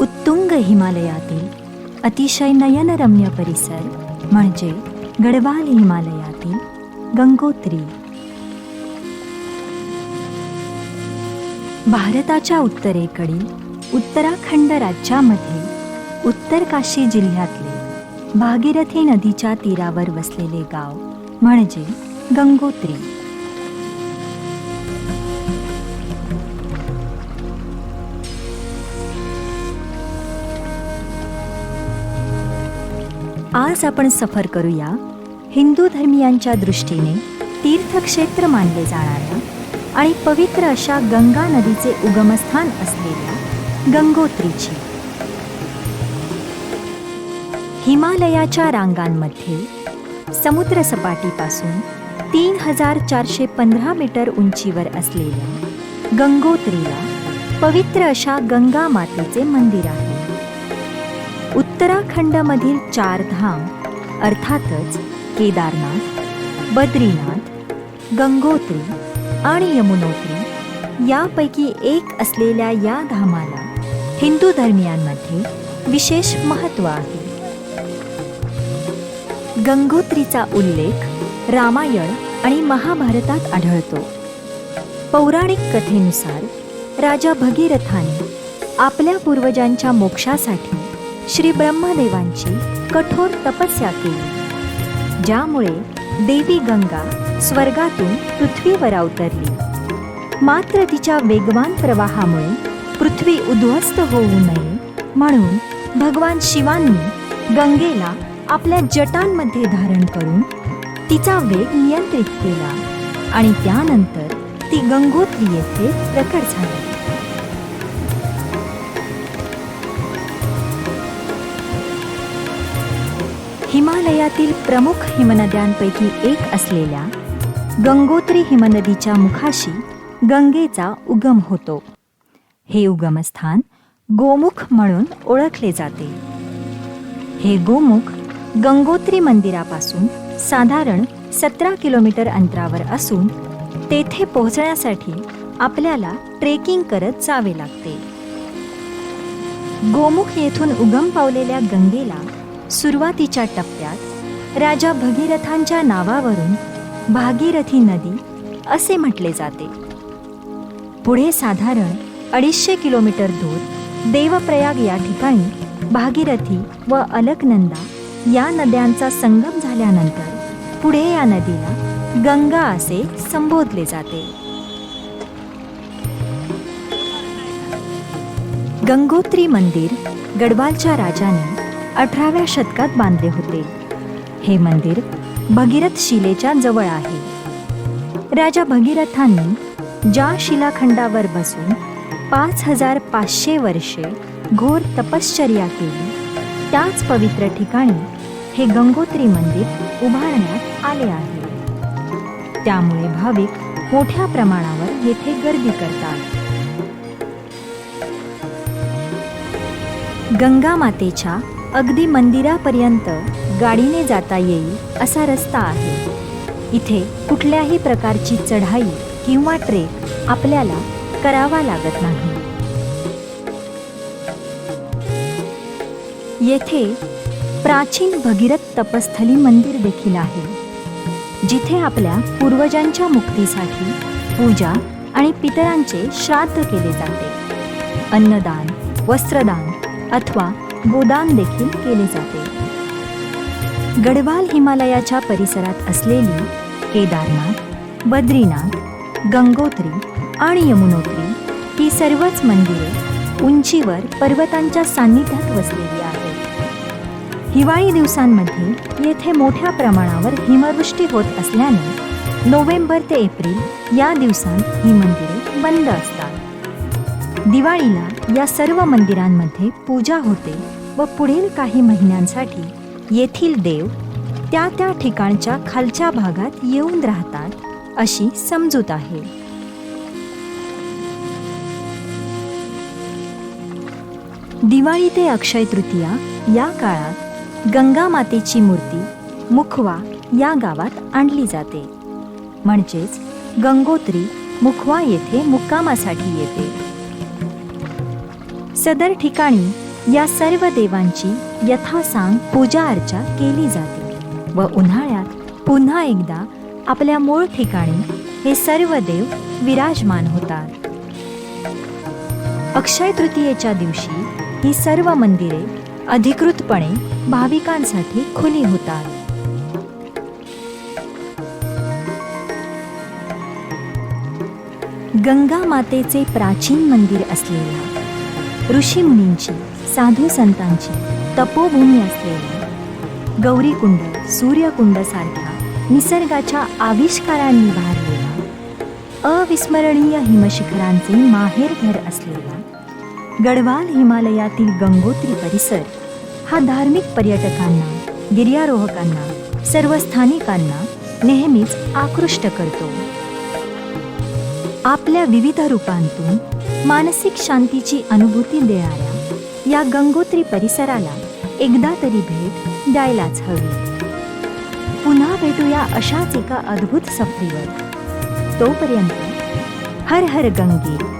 उत्तुंग हिमालयातील अतिशय नयनरम्य परिसर म्हणजे गडवाल हिमालयातील गंगोत्री. भारताच्या उत्तरेकडील उत्तराखंड राज्यामध्ये उत्तर काशी जिल्ह्यातले भागीरथी नदीच्या तीरावर वसलेले गाव म्हणजे गंगोत्री. आज आपण सफर करूया हिंदू धर्मियांच्या दृष्टीने तीर्थक्षेत्र मानले जाणाऱ्या आणि पवित्र अशा गंगा नदीचे उगमस्थान असलेल्या गंगोत्रीची. हिमालयाच्या रांगांमध्ये समुद्रसपाटीपासून तीन हजार चारशे पंधरा मीटर उंचीवर असलेल्या गंगोत्रीला पवित्र अशा गंगा मातेचे मंदिर आहे. उत्तराखंडमधील चार धाम अर्थातच केदारनाथ बद्रीनाथ गंगोत्री आणि यमुनोत्री यापैकी एक असलेल्या या धामाला हिंदू धर्मियांमध्ये विशेष महत्त्व आहे. गंगोत्रीचा उल्लेख रामायण आणि महाभारतात आढळतो. पौराणिक कथेनुसार राजा भगीरथाने आपल्या पूर्वजांच्या मोक्षासाठी श्री ब्रह्मदेवांची कठोर तपस्या केली ज्यामुळे देवी गंगा स्वर्गातून पृथ्वीवर अवतरली. मात्र तिच्या वेगवान प्रवाहामुळे पृथ्वी उद्ध्वस्त होऊ नये म्हणून भगवान शिवांनी गंगेला आपल्या जटांमध्ये धारण करून तिचा वेग नियंत्रित केला आणि त्यानंतर ती गंगोत्री येथे प्रकट झाली. हिमालयातील प्रमुख हिमनद्यांपैकी एक असलेल्या गंगोत्री हिमनदीच्या मुखाशी गंगेचा उगम होतो. हे उगमस्थान गोमुख म्हणून ओळखले जाते. हे गोमुख गंगोत्री मंदिरापासून साधारण सतरा किलोमीटर अंतरावर असून तेथे पोहोचण्यासाठी आपल्याला ट्रेकिंग करत जावे लागते. गोमुख येथून उगम पावलेल्या गंगेला सुरुवातीच्या टप्प्यात राजा भगीरथांच्या नावावरून भागीरथी नदी असे म्हटले जाते. पुढे साधारण अडीचशे किलोमीटर दूर देवप्रयाग या ठिकाणी भागीरथी व अलकनंदा या नद्यांचा संगम झाल्यानंतर पुढे या नदीला गंगा असे संबोधले जाते. गंगोत्री मंदिर गडवालच्या राजाने अठराव्या शतकात बांधले होते. हे मंदिर भगीरथ शिलेच्या जवळ आहे. राजा भगीरथांनी ज्या शिलाखंडावर बसून पाच हजार पाचशे वर्षे घोर तपश्चर्या केली त्याच पवित्र ठिकाणी हे गंगोत्री मंदिर उभारण्यात आले आहे. त्यामुळे भाविक मोठ्या प्रमाणावर येथे गर्दी करतात. गंगा मातेच्या अगदी मंदिरापर्यंत गाडीने जाता येईल असा रस्ता आहे. इथे कुठल्याही प्रकारची चढाई किंवा ट्रेक आपल्याला करावा लागत नाही. येथे प्राचीन भगीरथ तपस्थली मंदिर देखील आहे जिथे आपल्या पूर्वजांच्या मुक्तीसाठी पूजा आणि पितरांचे श्राद्ध केले जाते. अन्नदान वस्त्रदान अथवा गोदान देखील केले जाते. गडवाल हिमालयाच्या परिसरात असलेली केदारनाथ बद्रीनाथ गंगोत्री आणि यमुनोत्री ही सर्वच मंदिरे उंचीवर पर्वतांच्या सान्निध्यात वसलेली आहेत. हिवाळी दिवसांमध्ये येथे मोठ्या प्रमाणावर हिमवृष्टी होत असल्याने नोव्हेंबर ते एप्रिल या दिवसांत ही मंदिरे बंद असतात. दिवाळीला या सर्व मंदिरांमध्ये पूजा होते व पुढील काही महिन्यांसाठी येथील देव त्या त्या ठिकाणच्या खालच्या भागात येऊन राहतात अशी समजूत आहे. दिवाळी ते अक्षय तृतीया या काळात गंगा मातेची मूर्ती मुखवा या गावात आणली जाते. म्हणजेच गंगोत्री मुखवा येथे मुक्कामासाठी येते. सदर ठिकाणी या सर्व देवांची यथासांग पूजा अर्चा केली जाते व उन्हाळ्यात पुन्हा एकदा आपल्या मूळ ठिकाणी हे सर्व देव विराजमान होतात. अक्षय तृतीयेच्या दिवशी ही सर्व मंदिरे अधिकृतपणे भाविकांसाठी खुली होतात. गंगा मातेचे प्राचीन मंदिर असलेल्या ऋषीमुनींची साधू संतांची तपोभूमी असलेल्या गौरीकुंड सूर्यकुंड सारख्या निसर्गाच्या आविष्कारांनी भारलेला अविस्मरणीय हिमशिखरांचे माहेरघर असलेला गढवाल हिमालयातील गंगोत्री परिसर हा धार्मिक पर्यटकांना गिर्यारोहकांना सर्व स्थानिकांना नेहमीच आकृष्ट करतो. आपल्या विविध रूपांतून मानसिक शांतीची अनुभूती देणाऱ्या या गंगोत्री परिसराला एकदा तरी भेट द्यायलाच हवी. पुन्हा भेटूया अशाच एका अद्भुत सफरीवर तोपर्यंत हर हर गंगे.